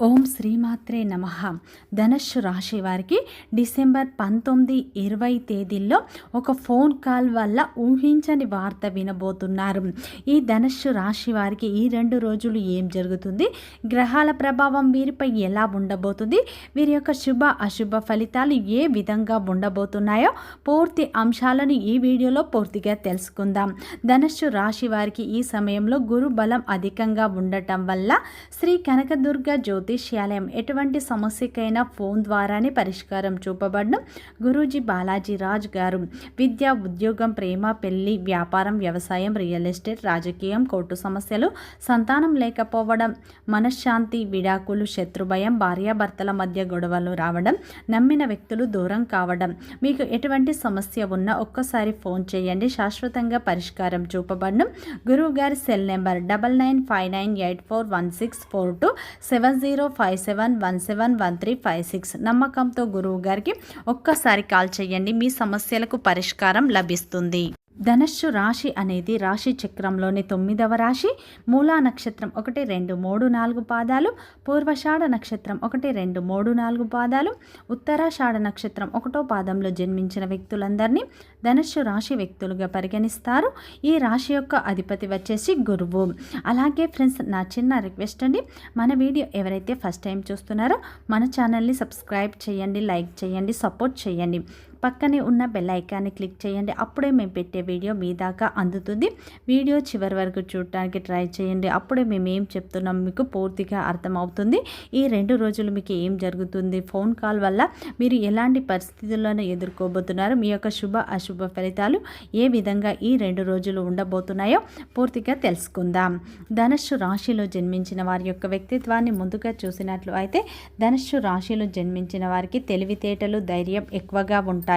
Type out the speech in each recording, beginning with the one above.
ఓం శ్రీమాత్రే నమ. ధనుష్ రాశి వారికి డిసెంబర్ పంతొమ్మిది ఇరవై తేదీల్లో ఒక ఫోన్ కాల్ వల్ల ఊహించని వార్త వినబోతున్నారు. ఈ ధనుస్సు రాశి వారికి ఈ రెండు రోజులు ఏం జరుగుతుంది? గ్రహాల ప్రభావం వీరిపై ఎలా ఉండబోతుంది? వీరి యొక్క శుభ అశుభ ఫలితాలు ఏ విధంగా ఉండబోతున్నాయో పూర్తి అంశాలను ఈ వీడియోలో పూర్తిగా తెలుసుకుందాం. ధనుష్ రాశి వారికి ఈ సమయంలో గురు బలం అధికంగా ఉండటం వల్ల శ్రీ కనకదుర్గ జ్యోతి జ్యోతిష్యాలయం ఎటువంటి సమస్యకైనా ఫోన్ ద్వారానే పరిష్కారం చూపబడడం గురూజీ బాలాజీ రాజ్ గారు. విద్య ఉద్యోగం ప్రేమ పెళ్ళి వ్యాపారం వ్యవసాయం రియల్ ఎస్టేట్ రాజకీయం కోర్టు సమస్యలు సంతానం లేకపోవడం మనశ్శాంతి విడాకులు శత్రుభయం భార్యాభర్తల మధ్య గొడవలు రావడం నమ్మిన వ్యక్తులు దూరం కావడం. మీకు ఎటువంటి సమస్య ఉన్నా ఒక్కసారి ఫోన్ చేయండి. శాశ్వతంగా పరిష్కారం చూపబడడం. గురువు గారి cell number double nine five nine eight four one six four two seven zero zero five seven one seven one three five six నమ్మకంతో గురువు గారికి ఒక్కసారి కాల్ చేయండి. మీ సమస్యలకు పరిష్కారం లభిస్తుంది. ధనస్సు రాశి అనేది రాశి చక్రంలోని తొమ్మిదవ రాశి. మూలా నక్షత్రం ఒకటి రెండు మూడు నాలుగు పాదాలు. పూర్వషాఢ నక్షత్రం ఒకటి రెండు మూడు నాలుగు పాదాలు. ఉత్తరాషాఢ నక్షత్రం ఒకటో పాదంలో జన్మించిన వ్యక్తులందరినీ ధనస్సు రాశి వ్యక్తులుగా పరిగణిస్తారు. ఈ రాశి యొక్క అధిపతి వచ్చేసి గురువు. అలాగే ఫ్రెండ్స్ నా చిన్న రిక్వెస్ట్ అండి. మన వీడియో ఎవరైతే ఫస్ట్ టైం చూస్తున్నారో మన ఛానల్ని సబ్స్క్రైబ్ చేయండి లైక్ చేయండి సపోర్ట్ చేయండి. పక్కనే ఉన్న బెల్ ఐకాన్ని క్లిక్ చేయండి. అప్పుడే మేము పెట్టే వీడియో మీ దాకా అందుతుంది. వీడియో చివరి వరకు చూడటానికి ట్రై చేయండి. అప్పుడే మేము ఏం చెప్తున్నాం మీకు పూర్తిగా అర్థమవుతుంది. ఈ రెండు రోజులు మీకు ఏం జరుగుతుంది? ఫోన్ కాల్ వల్ల మీరు ఎలాంటి పరిస్థితులను ఎదుర్కోబోతున్నారు? మీ యొక్క శుభ అశుభ ఫలితాలు ఏ విధంగా ఈ రెండు రోజులు ఉండబోతున్నాయో పూర్తిగా తెలుసుకుందాం. ధనస్సు రాశిలో జన్మించిన వారి యొక్క వ్యక్తిత్వాన్ని ముందుగా చూసినట్లు అయితే ధనస్సు రాశిలో జన్మించిన వారికి తెలివితేటలు ధైర్యం ఎక్కువగా ఉంటాయి.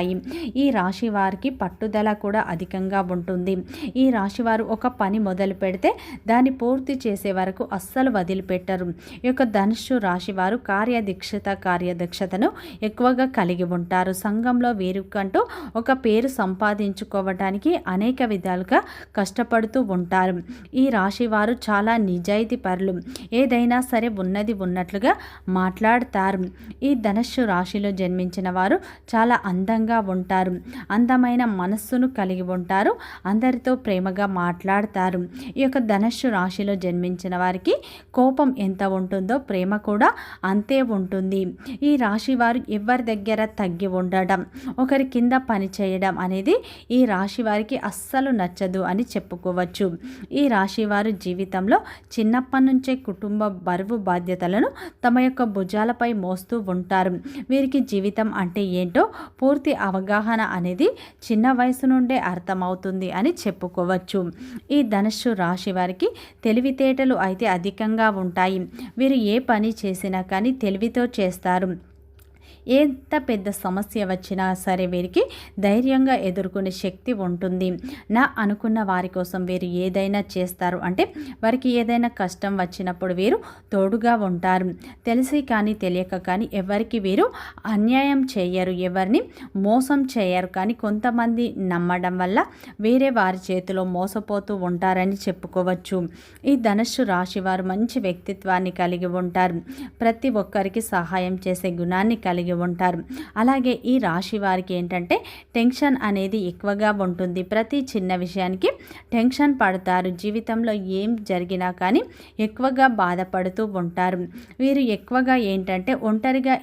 ఈ రాశి వారికి పట్టుదల కూడా అధికంగా ఉంటుంది. ఈ రాశి వారు ఒక పని మొదలు పెడితే దాన్ని పూర్తి చేసే వరకు అస్సలు వదిలిపెట్టరు. ఈ యొక్క ధనుషు రాశి వారు కార్యదీక్షత కార్యదక్షతను ఎక్కువగా కలిగి ఉంటారు. సంఘంలో వీరికంటూ ఒక పేరు సంపాదించుకోవడానికి అనేక విధాలుగా కష్టపడుతూ ఉంటారు. ఈ రాశి వారు చాలా నిజాయితీ పరులు ఏదైనా సరే ఉన్నది ఉన్నట్లుగా మాట్లాడతారు. ఈ ధనస్సు రాశిలో జన్మించిన వారు చాలా అందంగా ఉంటారు. అందమైన మనస్సును కలిగి ఉంటారు. అందరితో ప్రేమగా మాట్లాడతారు. ఈ యొక్క ధనస్సు రాశిలో జన్మించిన వారికి కోపం ఎంత ఉంటుందో ప్రేమ కూడా అంతే ఉంటుంది. ఈ రాశి వారు ఎవరి దగ్గర తగ్గి ఉండడం ఒకరి కింద పని చేయడం అనేది ఈ రాశి వారికి అస్సలు నచ్చదు అని చెప్పుకోవచ్చు. ఈ రాశి వారు జీవితంలో చిన్నప్పటి నుంచే కుటుంబ బరువు బాధ్యతలను తమ యొక్క భుజాలపై మోస్తూ ఉంటారు. వీరికి జీవితం అంటే ఏంటో పూర్తి అవగాహన అనేది చిన్న వయసు నుండే అర్థమవుతుంది అని చెప్పుకోవచ్చు. ఈ ధనుస్సు రాశి వారికి తెలివితేటలు అయితే అధికంగా ఉంటాయి. వీరు ఏ పని చేసినా కానీ తెలివితో చేస్తారు. ఎంత పెద్ద సమస్య వచ్చినా సరే వీరికి ధైర్యంగా ఎదుర్కొనే శక్తి ఉంటుంది. నా అనుకున్న వారి కోసం వీరు ఏదైనా చేస్తారు. అంటే వారికి ఏదైనా కష్టం వచ్చినప్పుడు వీరు తోడుగా ఉంటారు. తెలిసి కానీ తెలియక కానీ ఎవరికి వీరు అన్యాయం చేయరు. ఎవరిని మోసం చేయరు. కానీ కొంతమంది నమ్మడం వల్ల వేరే వారి చేతిలో మోసపోతూ ఉంటారని చెప్పుకోవచ్చు. ఈ ధనుస్సు రాశి వారు మంచి వ్యక్తిత్వాన్ని కలిగి ఉంటారు. ప్రతి ఒక్కరికి సహాయం చేసే గుణాన్ని కలిగి ఉంటారు. అలాగే ఈ రాశి వారికి ఏంటంటే టెన్షన్ అనేది ఎక్కువగా ఉంటుంది. ప్రతి చిన్న విషయానికి టెన్షన్ పడతారు. జీవితంలో ఏం జరిగినా కానీ ఎక్కువగా బాధపడుతూ ఉంటారు. వీరు ఎక్కువగా ఏంటంటే ఒంటరిగా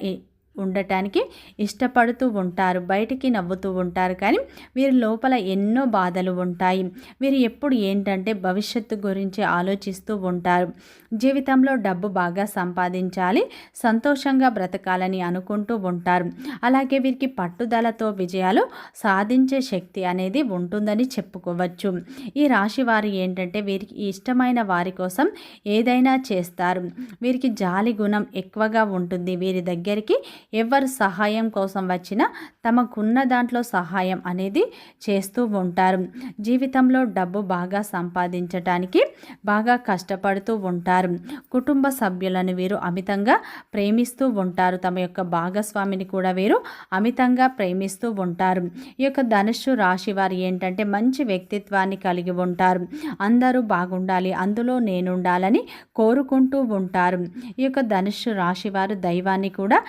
ఉండటానికి ఇష్టపడుతూ ఉంటారు బయటికి నవ్వుతూ ఉంటారు. కానీ వీరి లోపల ఎన్నో బాధలు ఉంటాయి. వీరు ఎప్పుడు ఏంటంటే భవిష్యత్తు గురించి ఆలోచిస్తూ ఉంటారు. జీవితంలో డబ్బు బాగా సంపాదించాలి సంతోషంగా బ్రతకాలని అనుకుంటూ ఉంటారు. అలాగే వీరికి పట్టుదలతో విజయాలు సాధించే శక్తి అనేది ఉంటుందని చెప్పుకోవచ్చు. ఈ రాశి వారు ఏంటంటే వీరికి ఇష్టమైన వారి కోసం ఏదైనా చేస్తారు. వీరికి జాలి గుణం ఎక్కువగా ఉంటుంది. వీరి దగ్గరికి ఎవరు సహాయం కోసం వచ్చినా తమకున్న దాంట్లో సహాయం అనేది చేస్తూ ఉంటారు. జీవితంలో డబ్బు బాగా సంపాదించటానికి బాగా కష్టపడుతూ ఉంటారు. కుటుంబ సభ్యులను వీరు అమితంగా ప్రేమిస్తూ ఉంటారు. తమ యొక్క భాగస్వామిని కూడా వీరు అమితంగా ప్రేమిస్తూ ఉంటారు. ఈ యొక్క ధనుస్సు రాశి వారు ఏంటంటే మంచి వ్యక్తిత్వాన్ని కలిగి ఉంటారు. అందరూ బాగుండాలి అందులో నేనుండాలని కోరుకుంటూ ఉంటారు. ఈ యొక్క ధనుస్సు రాశి వారు దైవాన్ని కూడా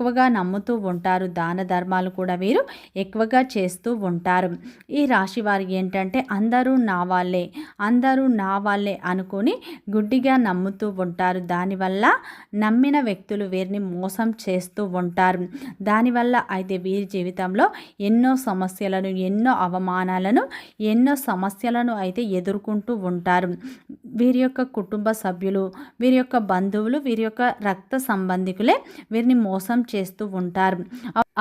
ఎక్కువగా నమ్ముతూ ఉంటారు. దాన ధర్మాలు కూడా వీరు ఎక్కువగా చేస్తూ ఉంటారు. ఈ రాశి వారు ఏంటంటే అందరూ నా వాళ్ళే అందరూ నా వాళ్ళే అనుకొని గుడ్డిగా నమ్ముతూ ఉంటారు. దానివల్ల నమ్మిన వ్యక్తులు వీరిని మోసం చేస్తూ ఉంటారు. దానివల్ల అయితే వీరి జీవితంలో ఎన్నో సమస్యలను ఎన్నో అవమానాలను ఎన్నో సమస్యలను అయితే ఎదుర్కొంటూ ఉంటారు. వీరి యొక్క కుటుంబ సభ్యులు వీరి యొక్క బంధువులు వీరి యొక్క రక్త సంబంధికులే వీరిని మోసం చేస్తూ ఉంటారు.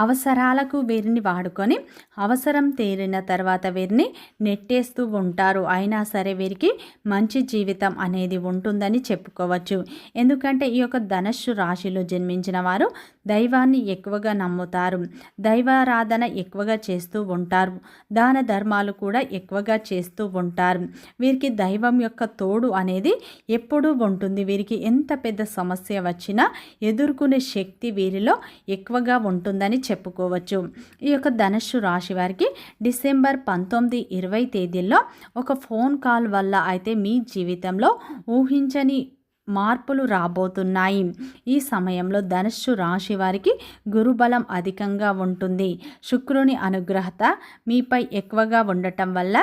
అవసరాలకు వీరిని వాడుకొని అవసరం తీరిన తర్వాత వీరిని నెట్టేస్తూ ఉంటారు. అయినా సరే వీరికి మంచి జీవితం అనేది ఉంటుందని చెప్పుకోవచ్చు. ఎందుకంటే ఈ యొక్క ధనస్సు రాశిలో జన్మించిన వారు దైవాన్ని ఎక్కువగా నమ్ముతారు. దైవారాధన ఎక్కువగా చేస్తూ ఉంటారు. దాన ధర్మాలు కూడా ఎక్కువగా చేస్తూ ఉంటారు. వీరికి దైవం యొక్క తోడు అనేది ఎప్పుడూ ఉంటుంది. వీరికి ఎంత పెద్ద సమస్య వచ్చినా ఎదుర్కొనే శక్తి వీరిలో ఎక్కువగా ఉంటుందని చెప్పుకోవచ్చు. ఈ యొక్క ధనుష్ రాశి వారికి డిసెంబర్ పంతొమ్మిది ఇరవై తేదీల్లో ఒక ఫోన్ కాల్ వల్ల అయితే మీ జీవితంలో ఊహించని మార్పులు రాబోతున్నాయి. ఈ సమయంలో ధనుస్సు రాశి వారికి గురుబలం అధికంగా ఉంటుంది. శుక్రుని అనుగ్రహత మీపై ఎక్కువగా ఉండటం వల్ల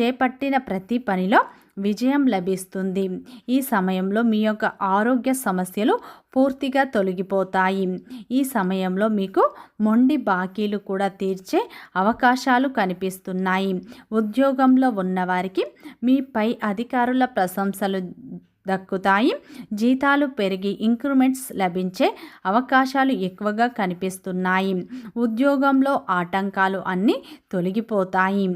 చేపట్టిన ప్రతి పనిలో విజయం లభిస్తుంది. ఈ సమయంలో మీ యొక్క ఆరోగ్య సమస్యలు పూర్తిగా తొలగిపోతాయి. ఈ సమయంలో మీకు మొండి బాకీలు కూడా తీర్చే అవకాశాలు కనిపిస్తున్నాయి. ఉద్యోగంలో ఉన్నవారికి మీ పై అధికారుల ప్రశంసలు దక్కుతాయి. జీతాలు పెరిగి ఇంక్రిమెంట్స్ లభించే అవకాశాలు ఎక్కువగా కనిపిస్తున్నాయి. ఉద్యోగంలో ఆటంకాలు అన్నీ తొలగిపోతాయి.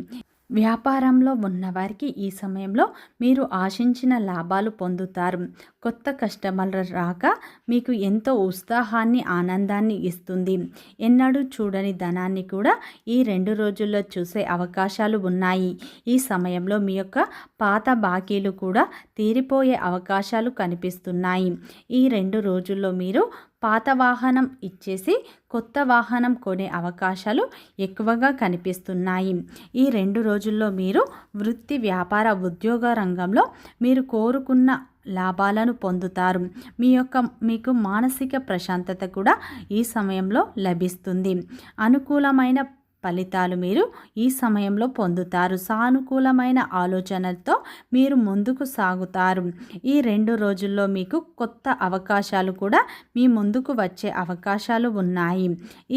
వ్యాపారంలో ఉన్నవారికి ఈ సమయంలో మీరు ఆశించిన లాభాలు పొందుతారు. కొత్త కస్టమర్ల రాక మీకు ఎంతో ఉత్సాహాన్ని ఆనందాన్ని ఇస్తుంది. ఎన్నడూ చూడని ధనాన్ని కూడా ఈ రెండు రోజుల్లో చూసే అవకాశాలు ఉన్నాయి. ఈ సమయంలో మీ యొక్క పాత బాకీలు కూడా తీరిపోయే అవకాశాలు కనిపిస్తున్నాయి. ఈ రెండు రోజుల్లో మీరు పాత వాహనం ఇచ్చేసి కొత్త వాహనం కొనే అవకాశాలు ఎక్కువగా కనిపిస్తున్నాయి. ఈ రెండు రోజుల్లో మీరు వృత్తి వ్యాపార ఉద్యోగ రంగంలో మీరు కోరుకున్న లాభాలను పొందుతారు. మీ యొక్క మీకు మానసిక ప్రశాంతత కూడా ఈ సమయంలో లభిస్తుంది. అనుకూలమైన ఫలితాలు మీరు ఈ సమయంలో పొందుతారు. సానుకూలమైన ఆలోచనలతో మీరు ముందుకు సాగుతారు. ఈ రెండు రోజుల్లో మీకు కొత్త అవకాశాలు కూడా మీ ముందుకు వచ్చే అవకాశాలు ఉన్నాయి.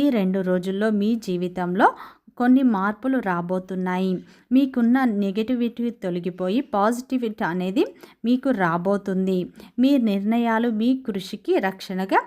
ఈ రెండు రోజుల్లో మీ జీవితంలో కొన్ని మార్పులు రాబోతున్నాయి. మీకున్న నెగటివిటీ తొలగిపోయి పాజిటివిటీ అనేది మీకు రాబోతుంది. మీ నిర్ణయాలు మీ కృషికి రక్షణగా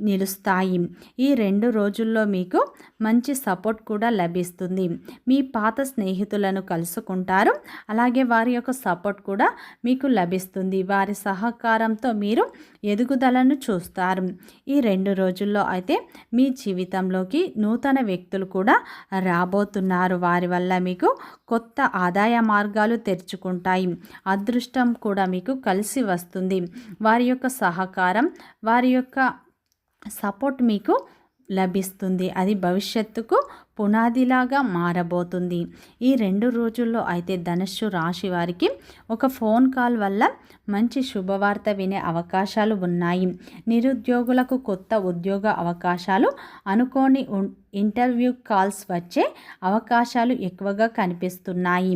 నిలుస్తాయి. ఈ రెండు రోజుల్లో మీకు మంచి సపోర్ట్ కూడా లభిస్తుంది. మీ పాత స్నేహితులను కలుసుకుంటారు. అలాగే వారి యొక్క సపోర్ట్ కూడా మీకు లభిస్తుంది. వారి సహకారంతో మీరు ఎదుగుదలను చూస్తారు. ఈ రెండు రోజుల్లో అయితే మీ జీవితంలోకి నూతన వ్యక్తులు కూడా రాబోతున్నారు. వారి వల్ల మీకు కొత్త ఆదాయ మార్గాలు తెరుచుకుంటాయి. అదృష్టం కూడా మీకు కలిసి వస్తుంది. వారి యొక్క సహకారం వారి యొక్క సపోర్ట్ మీకు లభిస్తుంది. అది భవిష్యత్తుకు పునాదిలాగా మారబోతుంది. ఈ రెండు రోజుల్లో అయితే ధనుస్సు రాశి వారికి ఒక ఫోన్ కాల్ వల్ల మంచి శుభవార్త వినే అవకాశాలు ఉన్నాయి. నిరుద్యోగులకు కొత్త ఉద్యోగ అవకాశాలు అనుకోని ఇంటర్వ్యూ కాల్స్ వచ్చే అవకాశాలు ఎక్కువగా కనిపిస్తున్నాయి.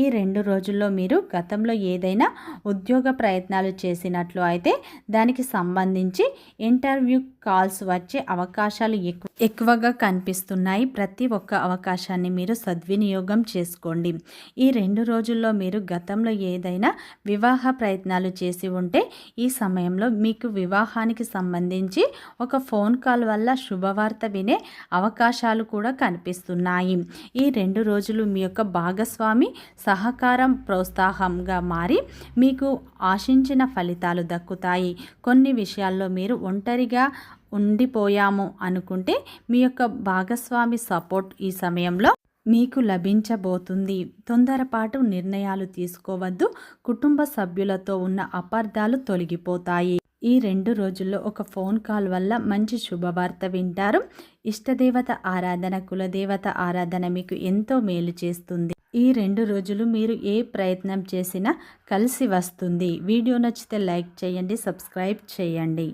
ఈ రెండు రోజుల్లో మీరు గతంలో ఏదైనా ఉద్యోగ ప్రయత్నాలు చేసినట్లు అయితే దానికి సంబంధించి ఇంటర్వ్యూ కాల్స్ వచ్చే అవకాశాలు ఎక్కువ ఎక్కువగా కనిపిస్తున్నాయి. ప్రతి ఒక్క అవకాశాన్ని మీరు సద్వినియోగం చేసుకోండి. ఈ రెండు రోజుల్లో మీరు గతంలో ఏదైనా వివాహ ప్రయత్నాలు చేసి ఉంటే ఈ సమయంలో మీకు వివాహానికి సంబంధించి ఒక ఫోన్ కాల్ వల్ల శుభవార్త వినే అవకాశాలు కూడా కనిపిస్తున్నాయి. ఈ రెండు రోజులు మీ యొక్క భాగస్వామి సహకారం ప్రోత్సాహంగా మారి మీకు ఆశించిన ఫలితాలు దక్కుతాయి. కొన్ని విషయాల్లో మీరు ఒంటరిగా ఉండిపోయాము అనుకుంటే మీ యొక్క భాగస్వామి సపోర్ట్ ఈ సమయంలో మీకు లభించబోతుంది. తొందరపాటు నిర్ణయాలు తీసుకోవద్దు. కుటుంబ సభ్యులతో ఉన్న అపార్థాలు తొలగిపోతాయి. ఈ రెండు రోజుల్లో ఒక ఫోన్ కాల్ వల్ల మంచి శుభవార్త వింటారు. ఇష్టదేవత ఆరాధన కులదేవత ఆరాధన మీకు ఎంతో మేలు చేస్తుంది. ఈ రెండు రోజులు మీరు ఏ ప్రయత్నం చేసినా కలిసి వస్తుంది. వీడియో నచ్చితే లైక్ చేయండి సబ్స్క్రైబ్ చేయండి.